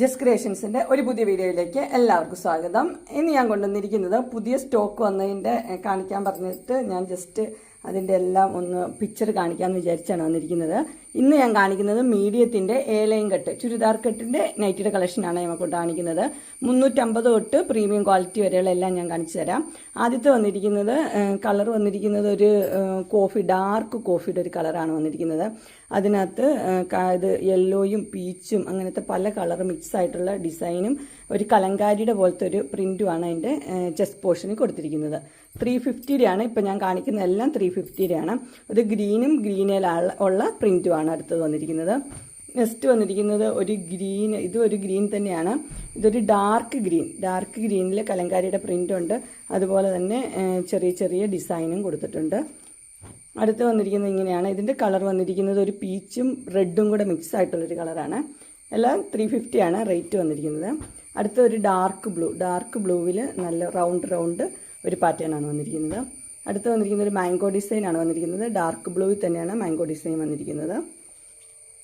ജസ് ക്രിയേഷൻസിന്റെ ഒരു പുതിയ വീഡിയോയിലേക്ക് എല്ലാവർക്കും സ്വാഗതം. ഇന്ന് ഞാൻ കൊണ്ടുവന്നിരിക്കുന്നത് പുതിയ സ്റ്റോക്ക് വന്നതിന്റെ കാണിക്കാൻ പറഞ്ഞിട്ട് ഞാൻ ജസ്റ്റ് അതിന്റെ എല്ലാം ഒന്ന് പിക്ചർ കാണിക്കാമെന്ന് വിചാരിച്ചാണ് വന്നിരിക്കുന്നത്. ഇന്ന് ഞാൻ കാണിക്കുന്നത് മീഡിയത്തിന്റെ ഏലയും കെട്ട് ചുരിദാർ കെട്ടിന്റെ നൈറ്റിയുടെ കളക്ഷനാണ് നമുക്ക് കാണിക്കുന്നത്. മുന്നൂറ്റമ്പത് തൊട്ട് പ്രീമിയം ക്വാളിറ്റി വരെയുള്ള എല്ലാം ഞാൻ കാണിച്ചു തരാം. ആദ്യത്തെ വന്നിരിക്കുന്നത് കളർ വന്നിരിക്കുന്നത് ഒരു കോഫി ഡാർക്ക് കോഫിയുടെ ഒരു കളറാണ് വന്നിരിക്കുന്നത്. അതിനകത്ത് ഇത് യെല്ലോയും പീച്ചും അങ്ങനത്തെ പല കളർ മിക്സ് ആയിട്ടുള്ള ഡിസൈനും ഒരു കലങ്കാരിയുടെ പോലത്തെ ഒരു പ്രിന്റുമാണ് അതിന്റെ ചെസ്റ്റ് പോർഷന് കൊടുത്തിരിക്കുന്നത്. ത്രീ ഫിഫ്റ്റിയുടെയാണ് ഇപ്പം ഞാൻ കാണിക്കുന്ന എല്ലാം ത്രീ ഫിഫ്റ്റിയുടെയാണ് ഇത് ഗ്രീനും ഗ്രീനിൽ ഉള്ള പ്രിന്റുമാണ് അടുത്തത് വന്നിരിക്കുന്നത്. നെക്സ്റ്റ് വന്നിരിക്കുന്നത് ഒരു ഗ്രീൻ ഇത് ഒരു ഗ്രീൻ തന്നെയാണ്. ഇതൊരു ഡാർക്ക് ഗ്രീൻ ഡാർക്ക് ഗ്രീനിൽ കലങ്കാരിയുടെ പ്രിന്റ് ഉണ്ട്. അതുപോലെ തന്നെ ചെറിയ ചെറിയ ഡിസൈനും കൊടുത്തിട്ടുണ്ട്. അടുത്ത് വന്നിരിക്കുന്നത് ഇങ്ങനെയാണ്. ഇതിന്റെ കളർ വന്നിരിക്കുന്നത് ഒരു പീച്ചും റെഡും കൂടെ മിക്സ് ആയിട്ടുള്ളൊരു കളറാണ് എല്ലാം ത്രീ ഫിഫ്റ്റിയാണ് റേറ്റ് വന്നിരിക്കുന്നത്. അടുത്ത ഒരു ഡാർക്ക് ബ്ലൂ ഡാർക്ക് ബ്ലൂവിൽ നല്ല റൗണ്ട് റൗണ്ട് ഒരു പാറ്റേണാണ് വന്നിരിക്കുന്നത്. അടുത്ത് വന്നിരിക്കുന്നത് ഒരു മാംഗോ ഡിസൈനാണ് വന്നിരിക്കുന്നത്. ഡാർക്ക് ബ്ലൂവിൽ തന്നെയാണ് മാംഗോ ഡിസൈൻ വന്നിരിക്കുന്നത്.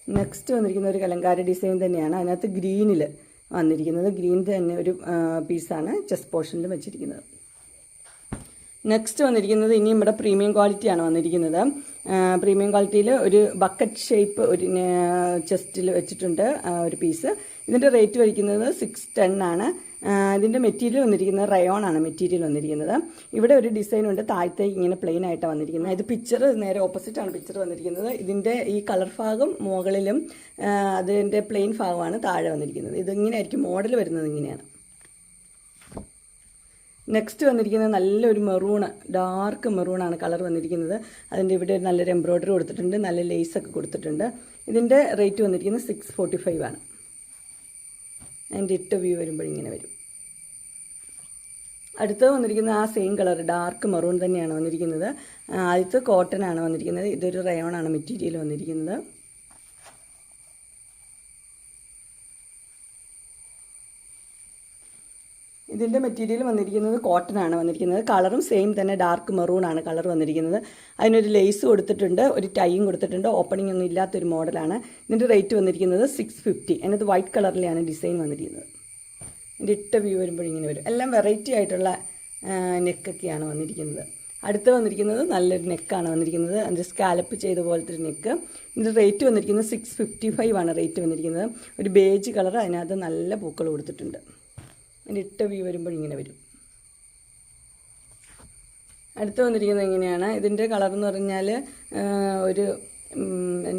നെക്സ്റ്റ് വന്നിരിക്കുന്ന ഒരു കലങ്കാര ഡിസൈൻ തന്നെയാണ്. അതിനകത്ത് ഗ്രീനിൽ വന്നിരിക്കുന്നത്. ഗ്രീൻ തന്നെ ഒരു പീസാണ് ചെസ്റ്റ് പോർഷനിൽ വെച്ചിരിക്കുന്നത്. നെക്സ്റ്റ് വന്നിരിക്കുന്നത് ഇനി ഇവിടെ പ്രീമിയം ക്വാളിറ്റിയാണ് വന്നിരിക്കുന്നത്. പ്രീമിയം ക്വാളിറ്റിയിൽ ഒരു ബക്കറ്റ് ഷേപ്പ് ഒരു ചെസ്റ്റിൽ വെച്ചിട്ടുണ്ട് ഒരു പീസ് ഇതിന്റെ റേറ്റ് വരിക്കുന്നത് സിക്സ് ടെൻ ആണ്. ഇതിന്റെ മെറ്റീരിയൽ വന്നിരിക്കുന്നത് റയോൺ ആണ് മെറ്റീരിയൽ വന്നിരിക്കുന്നത്. ഇവിടെ ഒരു ഡിസൈൻ ഉണ്ട്. താഴത്തെ ഇങ്ങനെ പ്ലെയിൻ ആയിട്ടാണ് വന്നിരിക്കുന്നത്. ഇത് പിക്ചർ നേരെ ഓപ്പോസിറ്റ് ആണ് പിക്ചർ വന്നിരിക്കുന്നത്. ഇതിന്റെ ഈ കളർ ഭാഗം മുകളിലും അതിന്റെ പ്ലെയിൻ ഭാഗമാണ് താഴെ വന്നിരിക്കുന്നത്. ഇതിങ്ങനെ ആയിരിക്കും മോഡൽ വരുന്നത് ഇങ്ങനെയാണ്. നെക്സ്റ്റ് വന്നിരിക്കുന്നത് നല്ലൊരു മെറൂണ് ഡാർക്ക് മെറൂണാണ് കളർ വന്നിരിക്കുന്നത്. അതിന്റെ ഇവിടെ നല്ലൊരു എംബ്രോയ്ഡറി കൊടുത്തിട്ടുണ്ട്. നല്ല ലേസൊക്കെ കൊടുത്തിട്ടുണ്ട്. ഇതിന്റെ റേറ്റ് വന്നിരിക്കുന്നത് സിക്സ് ഫോർട്ടി ഫൈവ് ആണ്. അതിന്റെ ഇട്ട വ്യൂ വരുമ്പോൾ ഇങ്ങനെ വരും. അടുത്തത് വന്നിരിക്കുന്ന ആ സെയിം കളർ ഡാർക്ക് മെറൂൺ തന്നെയാണ് വന്നിരിക്കുന്നത്. ആദ്യത്തെ കോട്ടൺ ആണ് വന്നിരിക്കുന്നത്. ഇതൊരു റയോൺ ആണ് മെറ്റീരിയൽ വന്നിരിക്കുന്നത്. ഇതിന്റെ മെറ്റീരിയൽ വന്നിരിക്കുന്നത് കോട്ടൺ ആണ് വന്നിരിക്കുന്നത്. കളറും സെയിം തന്നെ ഡാർക്ക് മെറൂൺ ആണ് കളർ വന്നിരിക്കുന്നത്. അതിനൊരു ലേസ് കൊടുത്തിട്ടുണ്ട് ഒരു ടൈയും കൊടുത്തിട്ടുണ്ട്. ഓപ്പണിംഗ് ഒന്നും ഇല്ലാത്തൊരു മോഡലാണ് ഇതിന്റെ റേറ്റ് വന്നിരിക്കുന്നത് സിക്സ് ഫിഫ്റ്റി അതിനകത്ത് വൈറ്റ് കളറിലാണ് ഡിസൈൻ വന്നിരിക്കുന്നത്. ഇട്ട വ്യൂ വരുമ്പോൾ ഇങ്ങനെ വരും. എല്ലാം വെറൈറ്റി ആയിട്ടുള്ള നെക്കൊക്കെയാണ് വന്നിരിക്കുന്നത്. അടുത്ത് വന്നിരിക്കുന്നത് നല്ലൊരു നെക്കാണ് വന്നിരിക്കുന്നത്. അതിന്റെ സ്കാലപ്പ് ചെയ്ത പോലത്തെ ഒരു നെക്ക് ഇതിന്റെ റേറ്റ് വന്നിരിക്കുന്നത് സിക്സ് ഫിഫ്റ്റി ഫൈവ് ആണ് റേറ്റ് വന്നിരിക്കുന്നത്. ഒരു ബേജ് കളർ അതിനകത്ത് നല്ല പൂക്കൾ കൊടുത്തിട്ടുണ്ട്. അതിന്റെ ഇട്ട വ്യൂ വരുമ്പോൾ ഇങ്ങനെ വരും. അടുത്ത് വന്നിരിക്കുന്നത് എങ്ങനെയാണ്? ഇതിന്റെ കളർ എന്ന് പറഞ്ഞാൽ ഒരു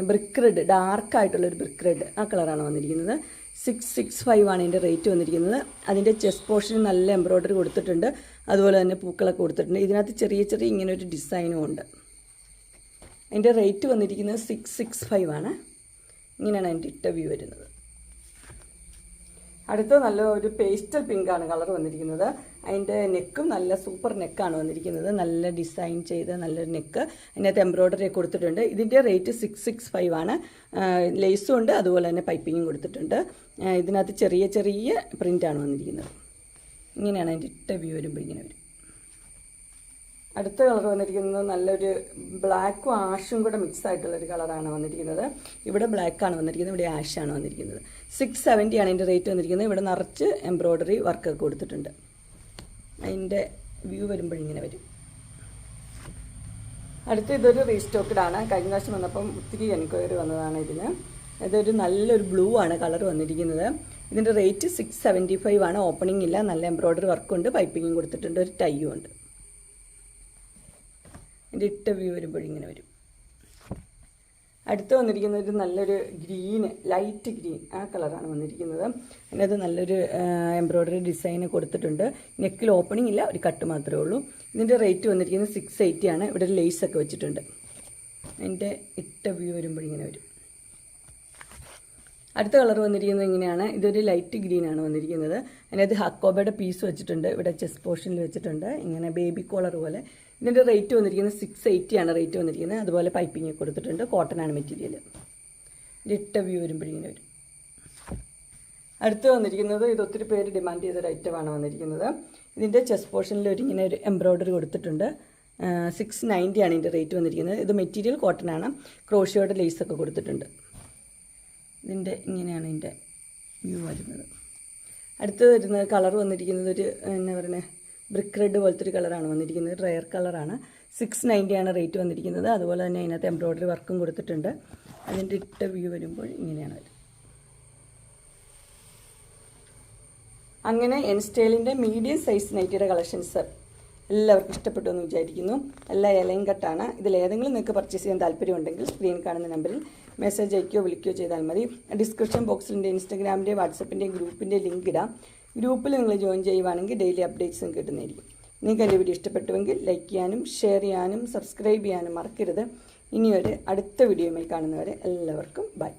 ബ്രിക്ക് റെഡ് ഡാർക്കായിട്ടുള്ളൊരു ബ്രിക്ക് റെഡ് ആ കളറാണ് വന്നിരിക്കുന്നത്. സിക്സ് സിക്സ് ഫൈവ് ആണ് ഇതിന്റെ റേറ്റ് വന്നിരിക്കുന്നത്. അതിന്റെ ചെസ്റ്റ് പോർഷന് നല്ല എംബ്രോയ്ഡറി കൊടുത്തിട്ടുണ്ട്. അതുപോലെ തന്നെ പൂക്കളൊക്കെ കൊടുത്തിട്ടുണ്ട്. ഇതിനകത്ത് ചെറിയ ചെറിയ ഇങ്ങനെ ഒരു ഡിസൈനും ഉണ്ട്. അതിന്റെ റേറ്റ് വന്നിരിക്കുന്നത് സിക്സ് സിക്സ് ഫൈവ് ആണ്. ഇങ്ങനെയാണ് അതിന്റെ ഇട്ട വ്യൂ വരുന്നത്. അടുത്ത നല്ല ഒരു പേസ്റ്റൽ ആണ് കളർ വന്നിരിക്കുന്നത്. അതിന്റെ നെക്കും നല്ല സൂപ്പർ നെക്കാണ് വന്നിരിക്കുന്നത്. നല്ല ഡിസൈൻ ചെയ്ത നല്ലൊരു നെക്ക് അതിനകത്ത് എംബ്രോയ്ഡറി കൊടുത്തിട്ടുണ്ട്. ഇതിന്റെ റേറ്റ് സിക്സ് സിക്സ് ഫൈവ് ആണ്. ലേസും ഉണ്ട്. അതുപോലെ തന്നെ പൈപ്പിങ്ങും കൊടുത്തിട്ടുണ്ട്. ഇതിനകത്ത് ചെറിയ ചെറിയ പ്രിന്റാണ് വന്നിരിക്കുന്നത്. ഇങ്ങനെയാണ് അതിന്റെ ഇട്ട വ്യൂ വരുമ്പോൾ ഇങ്ങനെ വരും. അടുത്ത കളർ വന്നിരിക്കുന്നത് നല്ലൊരു ബ്ലാക്കും ആഷും കൂടെ മിക്സ് ആയിട്ടുള്ള ഒരു കളറാണ് വന്നിരിക്കുന്നത്. ഇവിടെ ബ്ലാക്ക് ആണ് വന്നിരിക്കുന്നത് ഇവിടെ ആഷ് ആണ് വന്നിരിക്കുന്നത്. സിക്സ് സെവന്റി ആണ് ഇതിന്റെ റേറ്റ് വന്നിരിക്കുന്നത്. ഇവിടെ നിറച്ച് എംബ്രോയ്ഡറി വർക്കൊക്കെ കൊടുത്തിട്ടുണ്ട്. അതിന്റെ വ്യൂ വരുമ്പോൾ ഇങ്ങനെ വരും. അടുത്ത ഇതൊരു റീസ്റ്റോക്കഡ് ആണ്. കഴിഞ്ഞ പ്രാവശ്യം വന്നപ്പം ഒത്തിരി എൻക്വയറി വന്നതാണ് ഇതിന്. ഇതൊരു നല്ലൊരു ബ്ലൂ ആണ് കളർ വന്നിരിക്കുന്നത്. ഇതിന്റെ റേറ്റ് സിക്സ് സെവന്റി ഫൈവ് ആണ്. ഓപ്പണിംഗ് ഇല്ല. നല്ല എംബ്രോയ്ഡറി വർക്കുണ്ട് പൈപ്പിങ്ങും കൊടുത്തിട്ടുണ്ട്. ഒരു ടൈയും ഉണ്ട്. ഇതിന്റെ ഇട്ട വ്യൂ വരുമ്പോഴിങ്ങനെ വരും. അടുത്ത് വന്നിരിക്കുന്നത് ഒരു നല്ലൊരു ഗ്രീന് ലൈറ്റ് ഗ്രീൻ ആ കളറാണ് വന്നിരിക്കുന്നത്. അതിനകത്ത് നല്ലൊരു എംബ്രോയ്ഡറി ഡിസൈൻ കൊടുത്തിട്ടുണ്ട്. നെക്കിൽ ഓപ്പണിംഗ് ഇല്ല ഒരു കട്ട് മാത്രമേ ഉള്ളൂ. ഇതിന്റെ റേറ്റ് വന്നിരിക്കുന്നത് സിക്സ് എയ്റ്റി ആണ്. ഇവിടെ ലേസ് ഒക്കെ വെച്ചിട്ടുണ്ട്. അതിന്റെ ഇട്ട വ്യൂ വരുമ്പോഴിങ്ങനെ വരും. അടുത്ത കളർ വന്നിരിക്കുന്നത് ഇങ്ങനെയാണ്. ഇതൊരു ലൈറ്റ് ഗ്രീൻ ആണ് വന്നിരിക്കുന്നത്. അതിനകത്ത് ഹക്കോബയുടെ പീസ് വെച്ചിട്ടുണ്ട്. ഇവിടെ ചെസ്റ്റ് പോർഷനിൽ വെച്ചിട്ടുണ്ട്. ഇങ്ങനെ ബേബി കോളർ പോലെ. ഇതിന്റെ റേറ്റ് വന്നിരിക്കുന്നത് സിക്സ് എയ്റ്റി ആണ് റേറ്റ് വന്നിരിക്കുന്നത്. അതുപോലെ പൈപ്പിംഗ് കൊടുത്തിട്ടുണ്ട്. കോട്ടൺ ആണ് മെറ്റീരിയൽ ഇട്ട വ്യൂ വരുമ്പോഴിങ്ങനെ വരും. അടുത്ത് വന്നിരിക്കുന്നത് ഇത് ഒത്തിരി പേര് ഡിമാൻഡ് ചെയ്തൊരു ഐറ്റമാണ് വന്നിരിക്കുന്നത്. ഇതിന്റെ ചെസ്റ്റ് പോർഷനിൽ ഒരു ഇങ്ങനെ ഒരു എംബ്രോയ്ഡറി കൊടുത്തിട്ടുണ്ട്. സിക്സ് നയന്റി ആണ് ഇതിന്റെ റേറ്റ് വന്നിരിക്കുന്നത്. ഇത് മെറ്റീരിയൽ കോട്ടൺ ആണ്. ക്രോഷിയോടെ ലേസൊക്കെ കൊടുത്തിട്ടുണ്ട്. ഇതിന്റെ ഇങ്ങനെയാണ് ഇതിന്റെ വ്യൂ വരുന്നത്. അടുത്ത് വരുന്നത് കളർ വന്നിരിക്കുന്നത് ഒരു എന്നാ പറയുന്നത് ബ്രിക്ക് റെഡ് പോലത്തെ ഒരു കളറാണ് വന്നിരിക്കുന്നത്. റയർ കളറാണ്. സിക്സ് നയന്റിയാണ് റേറ്റ് വന്നിരിക്കുന്നത്. അതുപോലെ തന്നെ അതിനകത്ത് എംബ്രോയ്ഡറി വർക്കും കൊടുത്തിട്ടുണ്ട്. അതിന്റെ ഇട്ട വ്യൂ വരുമ്പോൾ ഇങ്ങനെയാണ് വരുന്നത്. അങ്ങനെ എൻ സ്റ്റൈലിന്റെ മീഡിയം സൈസ് നൈറ്റിയുടെ കളക്ഷൻസ് എല്ലാവർക്കും ഇഷ്ടപ്പെട്ടു എന്ന് വിചാരിക്കുന്നു. എല്ലാ ഇലയും കട്ടാണ്. ഇതിൽ ഏതെങ്കിലും നിങ്ങൾക്ക് പർച്ചേസ് ചെയ്യാൻ താല്പര്യമുണ്ടെങ്കിൽ സ്ക്രീൻ കാണുന്ന നമ്പറിൽ മെസ്സേജ് അയക്കുകയോ വിളിക്കുകയോ ചെയ്താൽ മതി. ഡിസ്ക്രിപ്ഷൻ ബോക്സിന്റെ ഇൻസ്റ്റാഗ്രാമിന്റെയും വാട്സപ്പിന്റെയും ഗ്രൂപ്പിന്റെ ലിങ്ക് ഇടാം. ഗ്രൂപ്പിൽ നിങ്ങൾ ജോയിൻ ചെയ്യുവാണെങ്കിൽ ഡെയിലി അപ്ഡേറ്റ്സും കിട്ടുന്നതായിരിക്കും. നിങ്ങൾക്ക് എന്റെ വീഡിയോ ഇഷ്ടപ്പെട്ടുവെങ്കിൽ ലൈക്ക് ചെയ്യാനും ഷെയർ ചെയ്യാനും സബ്സ്ക്രൈബ് ചെയ്യാനും മറക്കരുത്. ഇനിയൊരു അടുത്ത വീഡിയോയുമായി കാണുന്നവരെ എല്ലാവർക്കും ബൈ